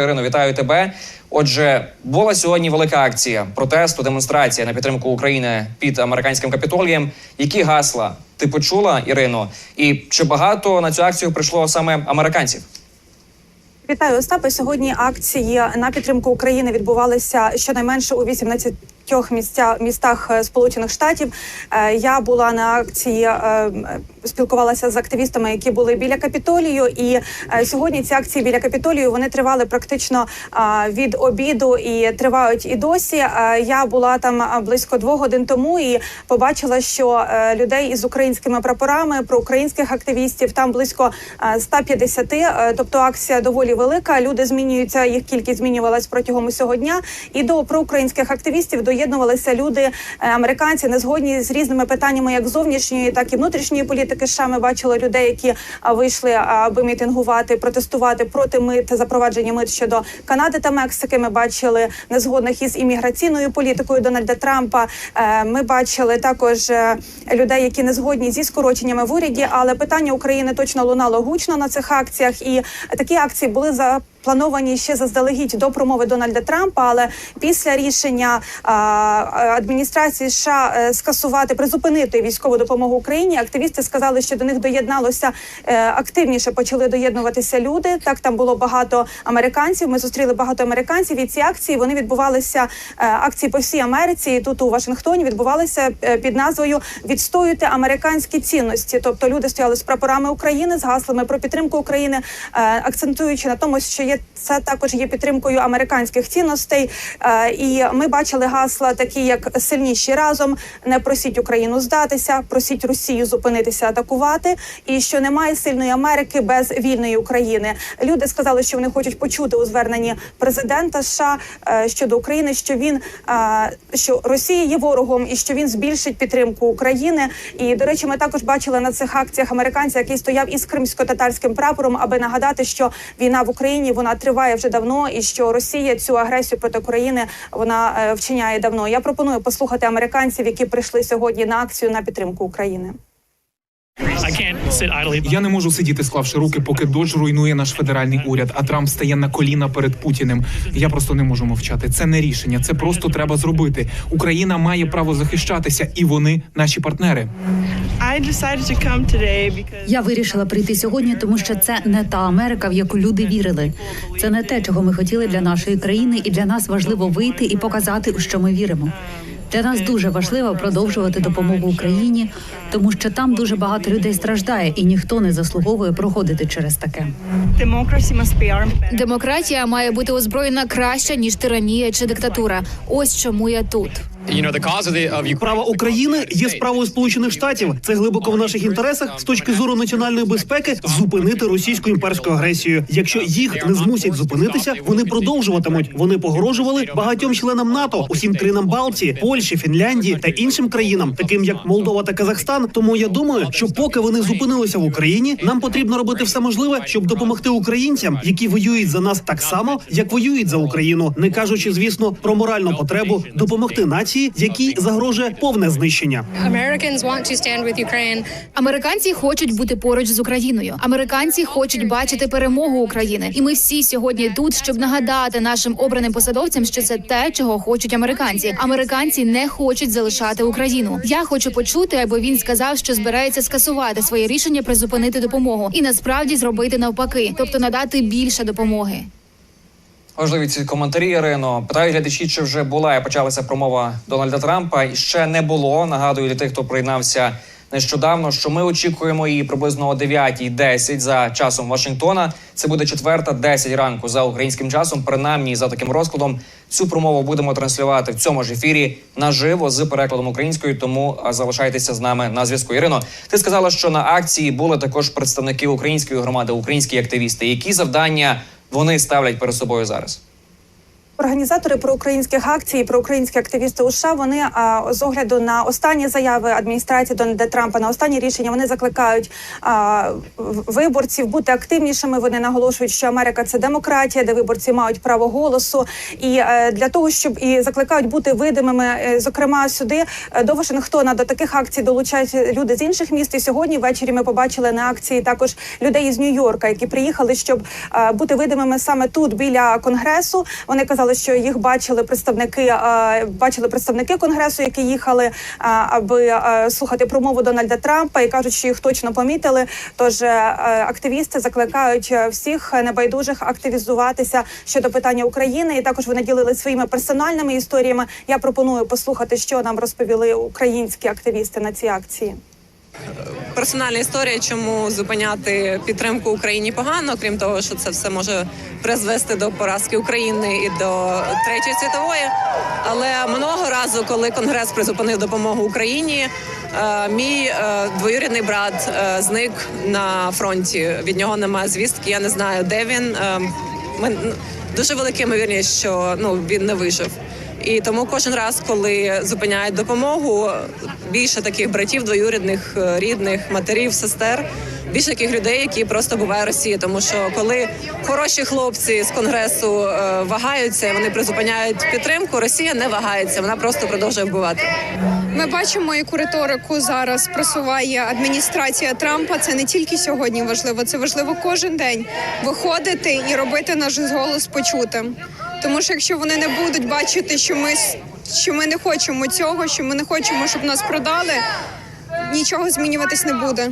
Ірино, вітаю тебе. Отже, була сьогодні велика акція протесту, демонстрація на підтримку України під американським капітолієм. Які гасла ти почула, Ірино? І чи багато на цю акцію прийшло саме американців? Вітаю Остапе. Сьогодні акції на підтримку України відбувалися щонайменше у 18 місця, містах е, Сполучених Штатів. Е, Я була на акції, е, спілкувалася з активістами, які були біля капітолію. І сьогодні ці акції біля капітолію вони тривали практично від обіду і тривають і досі. Я була там близько двох годин тому і побачила, що людей із українськими прапорами, проукраїнських активістів там близько е, 150. е, Тобто акція доволі велика. Люди змінюються, їх кількість змінювалась протягом усього дня. І до проукраїнських активістів доєднувалися люди, е, американці, не згодні з різними питаннями, як зовнішньої, так і внутрішньої політики. США ми бачили людей, які вийшли, аби мітингувати, протестувати проти мит запровадження мит щодо Канади та Мексики. Ми бачили незгодних із імміграційною політикою Дональда Трампа. Е, Ми бачили також е, людей, які не згодні зі скороченнями в уряді. Але питання України точно лунало гучно на цих акціях, і такі акції були за. Плановані ще заздалегідь до промови Дональда Трампа, але після рішення а, адміністрації США е, скасувати призупинити військову допомогу Україні, активісти сказали, що до них доєдналося е, активніше. Почали доєднуватися люди. Так там було багато американців. Ми зустріли багато американців. І ці акції вони відбувалися е, акції по всій Америці. І тут у Вашингтоні відбувалися під назвою Відстоюйте американські цінності. Тобто люди стояли з прапорами України з гаслами про підтримку України, акцентуючи на тому, що є це також є підтримкою американських цінностей. Е, І ми бачили гасла, такі як сильніші разом, не просіть Україну здатися, просіть Росію зупинитися, атакувати, і що немає сильної Америки без вільної України. Люди сказали, що вони хочуть почути у зверненні президента США е, щодо України, що він е, що Росія є ворогом і що він збільшить підтримку України. І до речі, ми також бачили на цих акціях американця, який стояв із кримсько-татарським прапором, аби нагадати, що війна в Україні вона триває вже давно, і що Росія цю агресію проти України вона е, вчиняє давно. Я пропоную послухати американців, які прийшли сьогодні на акцію на підтримку України. Я не можу сидіти, склавши руки, поки Додж руйнує наш федеральний уряд, а Трамп стає на коліна перед Путіним. Я просто не можу мовчати. Це не рішення, це просто треба зробити. Україна має право захищатися, і вони наші партнери. Я вирішила прийти сьогодні, тому що це не та Америка, в яку люди вірили. Це не те, чого ми хотіли для нашої країни, і для нас важливо вийти і показати, у що ми віримо. Для нас дуже важливо продовжувати допомогу Україні, тому що там дуже багато людей страждає, і ніхто не заслуговує проходити через таке. Демократія має бути озброєна краще ніж тиранія чи диктатура. Ось чому я тут. Справа України є справою Сполучених Штатів. Це глибоко в наших інтересах з точки зору національної безпеки зупинити російську імперську агресію. Якщо їх не змусять зупинитися, вони продовжуватимуть. Вони погрожували багатьом членам НАТО, усім країнам Балтії, Польщі, Фінляндії та іншим країнам, таким як Молдова та Казахстан. Тому я думаю, що поки вони зупинилися в Україні, нам потрібно робити все можливе, щоб допомогти українцям, які воюють за нас так само, як воюють за Україну, не кажучи, звісно, про моральну потребу допомогти нації, якій загрожує повне знищення. Американці хочуть бути поруч з Україною. Американці хочуть бачити перемогу України. І ми всі сьогодні тут, щоб нагадати нашим обраним посадовцям, що це те, чого хочуть американці. Американці не хочуть залишати Україну. Я хочу почути, аби він сказав, що збирається скасувати своє рішення призупинити допомогу і насправді зробити навпаки, тобто надати більше допомоги. Важливі ці коментарі, Ірино. Питають глядачі, чи вже була і почалася промова Дональда Трампа. І ще не було. Нагадую для тих, хто приєднався нещодавно, що ми очікуємо її приблизно о 9.10 за часом Вашингтона. Це буде четверта, 10 ранку за українським часом. Принаймні за таким розкладом. Цю промову будемо транслювати в цьому ж ефірі наживо з перекладом українською. Тому залишайтеся з нами на зв'язку. Ірино, ти сказала, що на акції були також представники української громади, українські активісти. Які завдання вони ставлять перед собою зараз? Організатори проукраїнських акцій, проукраїнські активісти у США, вони а, з огляду на останні заяви адміністрації Дональда Трампа, на останні рішення, вони закликають а, виборців бути активнішими. Вони наголошують, що Америка це демократія, де виборці мають право голосу, і е, для того, щоб і закликають бути видимими. Е, Зокрема, сюди е, до Вашингтона до таких акцій долучаються люди з інших міст. І сьогодні ввечері ми побачили на акції також людей із Нью-Йорка, які приїхали, щоб е, бути видимими саме тут біля конгресу. Вони казали, що їх бачили представники, бачили представники конгресу, які їхали, аби слухати промову Дональда Трампа, і кажуть, що їх точно помітили. Тож е, активісти закликають е, всіх небайдужих активізуватися щодо питання України. І також вони ділили своїми персональними історіями. Я пропоную послухати, що нам розповіли українські активісти на цій акції. Персональна історія, чому зупиняти підтримку Україні погано, крім того, що це все може призвести до поразки України і до третьої світової. Але минулого разу, коли Конгрес призупинив допомогу Україні, е, мій е, двоюрідний брат е, зник на фронті. Від нього немає звістки. Я не знаю, де він. Ми дуже велика ймовірність, що ну він не вижив. І тому кожен раз, коли зупиняють допомогу, більше таких братів, двоюрідних, е, рідних, матерів, сестер, більше таких людей, які просто бувають Росії. Тому що коли хороші хлопці з конгресу е, вагаються, вони призупиняють підтримку, Росія не вагається, вона просто продовжує вбивати. Ми бачимо, яку риторику зараз просуває адміністрація Трампа. Це не тільки сьогодні важливо, це важливо кожен день виходити і робити наш голос почутим. Тому що якщо вони не будуть бачити, що ми що ми не хочемо цього, що ми не хочемо, щоб нас продали, нічого змінюватись не буде.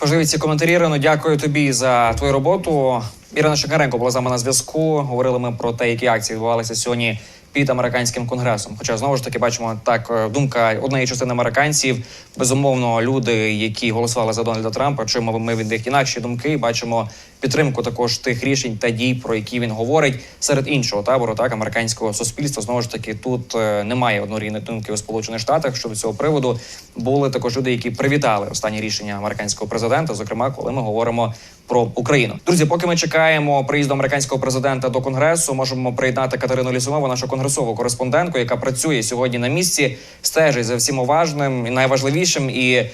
Важливі ці коментарі, Ірино. Дякую тобі за твою роботу. Ірина Шакаренко була з нами на зв'язку. Говорили ми про те, які акції відбувалися сьогодні під американським конгресом. Хоча знову ж таки бачимо так, е, думка однієї частини американців. Безумовно, люди, які голосували за Дональда Трампа, чуємо ми від них інакші думки. Бачимо підтримку також тих рішень та дій, про які він говорить серед іншого табору, так американського суспільства. Знову ж таки, тут е, немає однорідної думки у Сполучених Штатах щодо цього приводу. Були також люди, які привітали останні рішення американського президента, зокрема, коли ми говоримо про Україну. Друзі, поки ми чекаємо приїзду американського президента до конгресу, можемо приєднати Катерину Лісунову, нашу конгресову кореспондентку, яка працює сьогодні на місці, стежить за всім важним і найважливішим і е,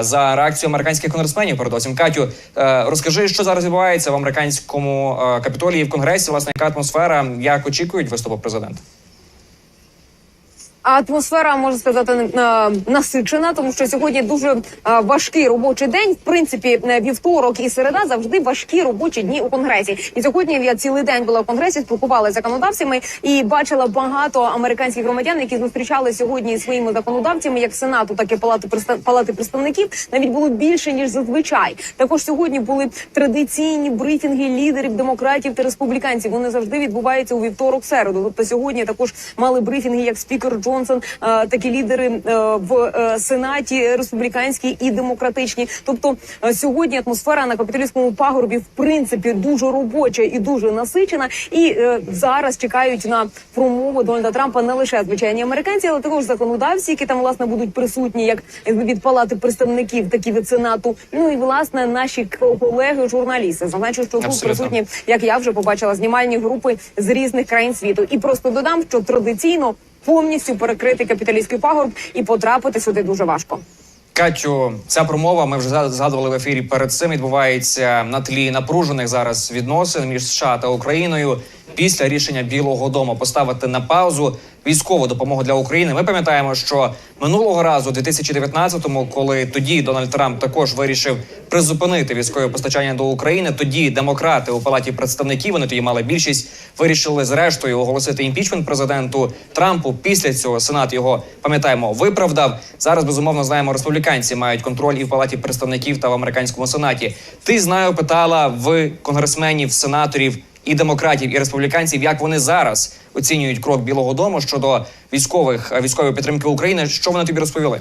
за реакцією американських конгресменів. Передусім, Катю, е, розкажи, що зараз відбувається в американському е, капітолії в конгресі. Власне, яка атмосфера, як очікують виступу президента? Атмосфера можна сказати е, насичена, тому що сьогодні дуже е, важкий робочий день. В принципі, е, вівторок і середа завжди важкі робочі дні у конгресі. І сьогодні я цілий день була в конгресі, спілкувалася законодавцями і бачила багато американських громадян, які зустрічали сьогодні своїми законодавцями, як сенату, так і палати палати представників. Навіть було більше ніж зазвичай. Також сьогодні були традиційні брифінги лідерів демократів та республіканців. Вони завжди відбуваються у вівторок, середу. Тобто сьогодні також мали брифінги, як спікер Джонсон, е, такі лідери е, в е, сенаті республіканські і демократичні. Тобто сьогодні атмосфера на капітолійському пагорбі в принципі дуже робоча і дуже насичена. І зараз чекають на промову Дональда Трампа не лише звичайні американці, але також законодавці, які там власне будуть присутні, як від палати представників, так і від сенату. Ну і власне наші колеги, журналісти. Зазначу, що тут присутні, як я вже побачила, знімальні групи з різних країн світу. І просто додам, що традиційно повністю перекрити капіталістський пагорб і потрапити сюди дуже важко. Катю, ця промова ми вже згадували в ефірі. Перед цим відбувається на тлі напружених зараз відносин між США та Україною після рішення Білого Дому поставити на паузу військову допомогу для України. Ми пам'ятаємо, що минулого разу, у 2019-му, коли тоді Дональд Трамп також вирішив призупинити військове постачання до України, тоді демократи у палаті представників вони тоді мали більшість, вирішили зрештою оголосити імпічмент президенту Трампу. Після цього Сенат його пам'ятаємо виправдав. Зараз безумовно знаємо, республіканці мають контроль і в палаті представників та в американському сенаті. Ти знаю, питала в конгресменів, сенаторів і демократів, і республіканців, як вони зараз оцінюють крок Білого Дому щодо військових військової підтримки України. Що вони тобі розповіли?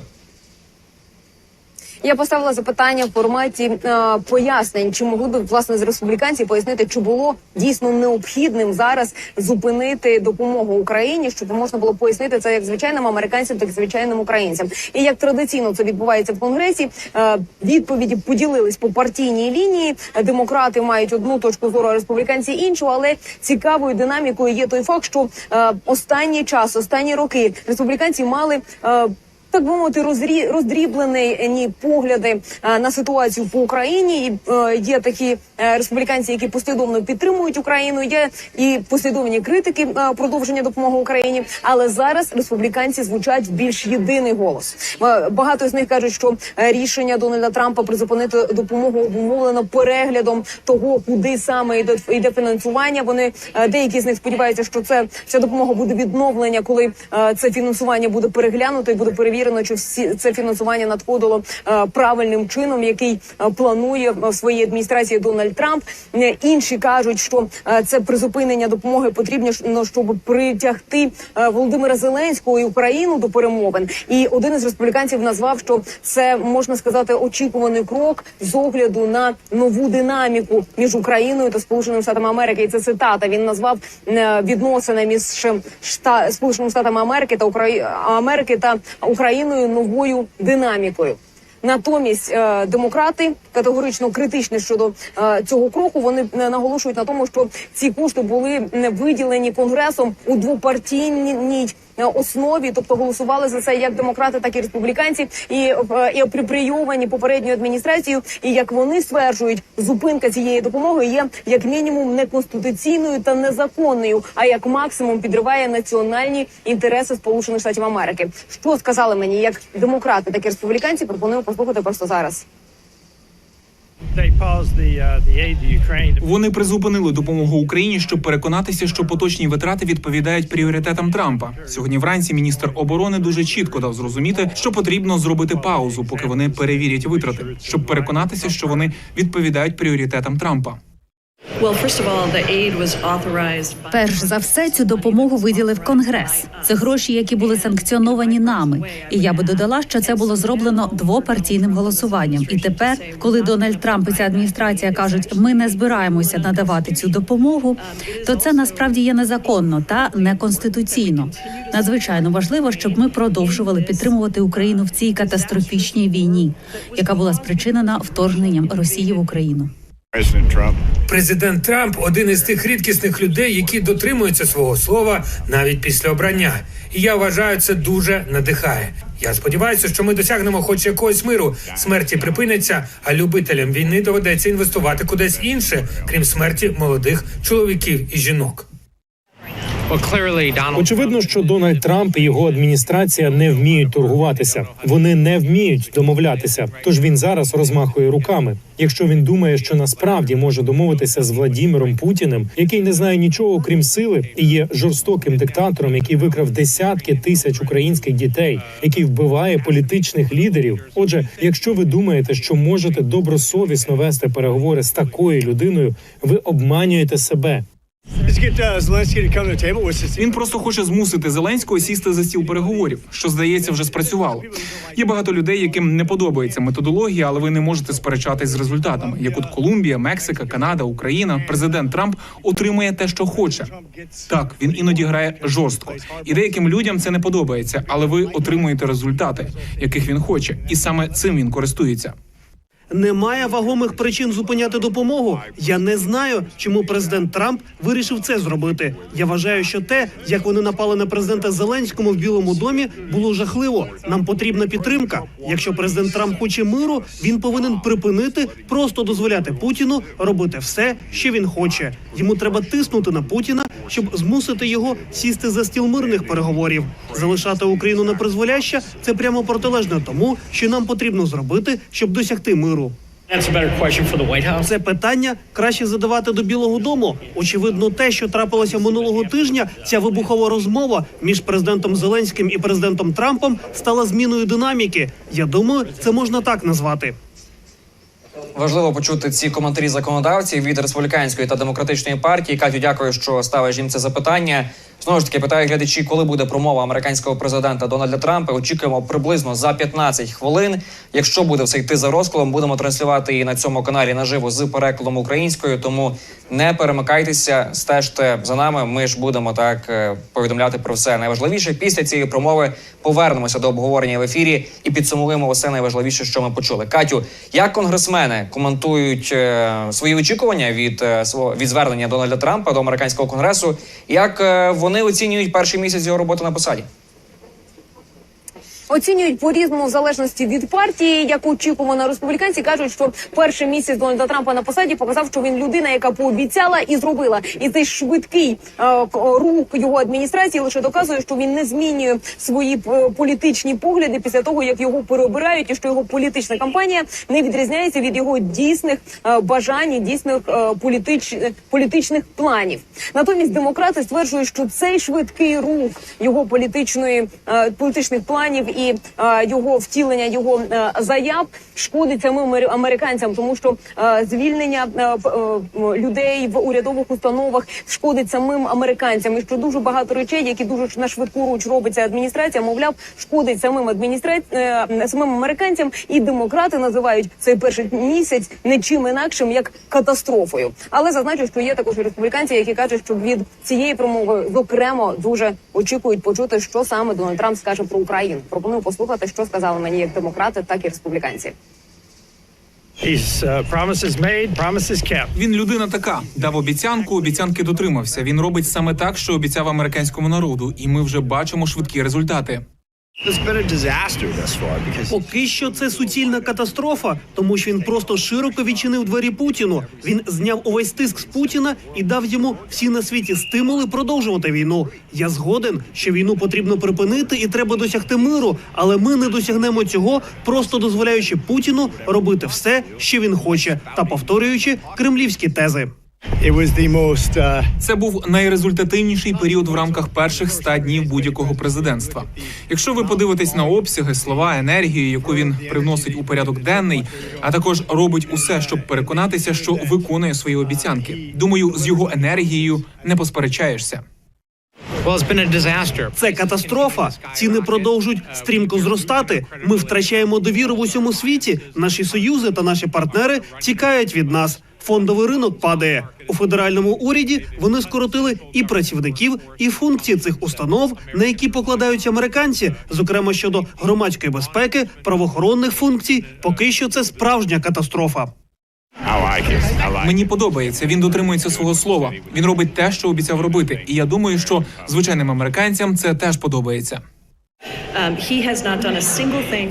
Я поставила запитання в форматі е, пояснень, чи могли б власне з республіканців пояснити, чи було дійсно необхідним зараз зупинити допомогу Україні, щоб можна було пояснити це як звичайним американцям, так і звичайним українцям. І як традиційно це відбувається в конгресі, е, відповіді поділились по партійній лінії. Демократи мають одну точку зору, а республіканці іншу. Але цікавою динамікою є той факт, що е, останній час, останні роки республіканці мали. е, так би мовити, розрі... роздріблені погляди е, на ситуацію по Україні. І е, є такі е, республіканці, які послідовно підтримують Україну. Є і послідовні критики е, продовження допомоги Україні. Але зараз республіканці звучать більш єдиний голос. Е, Багато з них кажуть, що е, рішення Дональда Трампа призупинити допомогу обумовлено переглядом того, куди саме йде, йде фінансування. Вони е, деякі з них сподіваються, що це ця допомога буде відновлення, коли е, це фінансування буде переглянуто і буде перевірено, чи всі це фінансування надходило е, правильним чином, який е, планує в своїй адміністрації Дональд Трамп. Е, Інші кажуть, що е, це призупинення допомоги потрібно ну, щоб притягти е, Володимира Зеленського і Україну до перемовин. І один із республіканців назвав, що це можна сказати очікуваний крок з огляду на нову динаміку між Україною та Сполученими Штатами Америки. І це цитата. Він назвав е, відносини між Сполученими Штатами Америки та Украї... Америки та Україною новою динамікою. Натомість е, демократи категорично критичні щодо е, цього кроку. Вони е, наголошують на тому, що ці кошти були виділені конгресом у двопартійній основі, тобто голосували за це як демократи, так і республіканці, і, е, і апропрійовані попередньою адміністрацією. І як вони стверджують, зупинка цієї допомоги є як мінімум неконституційною та незаконною, а як максимум підриває національні інтереси Сполучених Штатів Америки. Що сказали мені як демократи, так і республіканці? Пропоную послухати просто зараз. Вони призупинили допомогу Україні, щоб переконатися, що поточні витрати відповідають пріоритетам Трампа. Сьогодні вранці міністр оборони дуже чітко дав зрозуміти, що потрібно зробити паузу, поки вони перевірять витрати, щоб переконатися, що вони відповідають пріоритетам Трампа. Перш за все, цю допомогу виділив Конгрес. Це гроші, які були санкціоновані нами. І я би додала, що це було зроблено двопартійним голосуванням. І тепер, коли Дональд Трамп і ця адміністрація кажуть, ми не збираємося надавати цю допомогу, то це насправді є незаконно та неконституційно. Надзвичайно важливо, щоб ми продовжували підтримувати Україну в цій катастрофічній війні, яка була спричинена вторгненням Росії в Україну. Президент Трамп один із тих рідкісних людей, які дотримуються свого слова навіть після обрання. І я вважаю, це дуже надихає. Я сподіваюся, що ми досягнемо хоч якогось миру. Смерті припиняться, а любителям війни доведеться інвестувати кудись інше, крім смерті молодих чоловіків і жінок. Очевидно, що Дональд Трамп і його адміністрація не вміють торгуватися. Вони не вміють домовлятися. Тож він зараз розмахує руками. Якщо він думає, що насправді може домовитися з Владіміром Путіним, який не знає нічого окрім сили, і є жорстоким диктатором, який викрав десятки тисяч українських дітей, який вбиває політичних лідерів. Отже, якщо ви думаєте, що можете добросовісно вести переговори з такою людиною, ви обманюєте себе. Він просто хоче змусити Зеленського сісти за стіл переговорів, що здається вже спрацювало. Є багато людей, яким не подобається методологія, але ви не можете сперечатись з результатами. Як от Колумбія, Мексика, Канада, Україна, президент Трамп отримує те, що хоче. Так, він іноді грає жорстко, і деяким людям це не подобається, але ви отримуєте результати, яких він хоче, і саме цим він користується. Немає вагомих причин зупиняти допомогу. Я не знаю, чому президент Трамп вирішив це зробити. Я вважаю, що те, як вони напали на президента Зеленському в Білому домі, було жахливо. Нам потрібна підтримка. Якщо президент Трамп хоче миру, він повинен припинити просто дозволяти Путіну робити все, що він хоче. Йому треба тиснути на Путіна, щоб змусити його сісти за стіл мирних переговорів. Залишати Україну на призволяще – це прямо протилежне тому, що нам потрібно зробити, щоб досягти миру. Це питання краще задавати до Білого Дому. Очевидно, те, що трапилося минулого тижня, ця вибухова розмова між президентом Зеленським і президентом Трампом стала зміною динаміки. Я думаю, це можна так назвати. Важливо почути ці коментарі законодавців від республіканської та демократичної партії. Катю, дякую, що ставиш їм це запитання. Знову ж таки, питають глядачі, коли буде промова американського президента Дональда Трампа. Очікуємо приблизно за 15 хвилин. Якщо буде все йти за розкладом, будемо транслювати і на цьому каналі наживо з перекладом українською. Тому не перемикайтеся, стежте за нами. Ми ж будемо так е, повідомляти про все найважливіше. Після цієї промови повернемося до обговорення в ефірі і підсумуємо усе найважливіше, що ми почули. Катю, як конгресмени коментують е, свої очікування від е, від звернення Дональда Трампа до американського конгресу? Як е, вони оцінюють перший місяць його роботи на посаді? Оцінюють по різному в залежності від партії. Як очікувано, республіканці кажуть, що перший місяць Дональда Трампа на посаді показав, що він людина, яка пообіцяла і зробила. І цей швидкий е, рух його адміністрації лише доказує, що він не змінює свої е, політичні погляди після того, як його переобирають, і що його політична кампанія не відрізняється від його дійсних е, бажань, і дійсних е, політич, політичних планів. Натомість демократи стверджують, що цей швидкий рух його політичної е, політичних планів і е, його втілення його е, заяв шкодить самим американцям, тому що е, звільнення людей в урядових установах шкодить самим американцям. І що дуже багато речей, які дуже на швидку руч робиться адміністрація, мовляв, шкодить самим адміністра... самим американцям. І демократи називають цей перший місяць не чим інакшим як катастрофою. Але зазначу, що є також республіканці, які кажуть, що від цієї промови зокрема дуже очікують почути, що саме Дональд Трамп скаже про Україну. Пропоную послухати, що сказали мені як демократи, так і республіканці. He's uh, promises made, promises kept. Він людина така. Дав обіцянку, обіцянки дотримався. Він робить саме так, що обіцяв американському народу, і ми вже бачимо швидкі результати. Поки що це суцільна катастрофа, тому що він просто широко відчинив двері Путіну. Він зняв увесь тиск з Путіна і дав йому всі на світі стимули продовжувати війну. Я згоден, що війну потрібно припинити і треба досягти миру, але ми не досягнемо цього, просто дозволяючи Путіну робити все, що він хоче, та повторюючи кремлівські тези. Uh, Це був найрезультативніший період в рамках перших ста днів будь-якого президентства. Якщо ви подивитесь на обсяги, слова, енергію, яку він привносить у порядок денний, а також робить усе, щоб переконатися, що виконує свої обіцянки. Думаю, з його енергією не посперечаєшся. well, it's been a disaster. Це катастрофа. Ціни продовжують стрімко зростати. Ми втрачаємо довіру в усьому світі. Наші союзи та наші партнери тікають від нас. Фондовий ринок падає у федеральному уряді. Вони скоротили і працівників, і функції цих установ, на які покладаються американці, зокрема щодо громадської безпеки, правоохоронних функцій. Поки що це справжня катастрофа. Мені подобається. Він дотримується свого слова. Він робить те, що обіцяв робити. І я думаю, що звичайним американцям це теж подобається.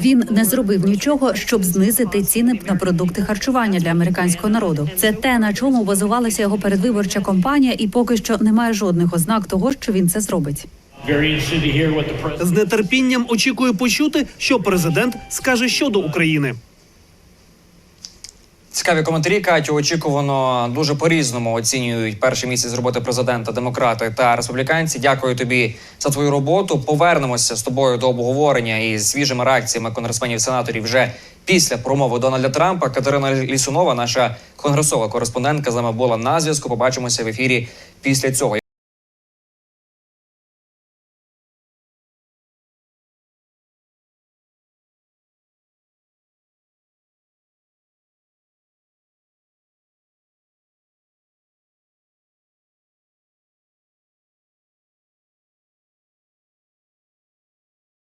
Він не зробив нічого, щоб знизити ціни на продукти харчування для американського народу. Це те, на чому базувалася його передвиборча кампанія, і поки що немає жодних ознак того, що він це зробить. З нетерпінням очікую почути, що президент скаже щодо України. Цікаві коментарі, Катю. Очікувано дуже по-різному оцінюють перший місяць роботи президента, демократи та республіканці. Дякую тобі за твою роботу. Повернемося з тобою до обговорення і свіжими реакціями конгресменів сенаторів вже після промови Дональда Трампа. Катерина Лісунова, наша конгресова кореспондентка, з нами була на зв'язку. Побачимося в ефірі після цього.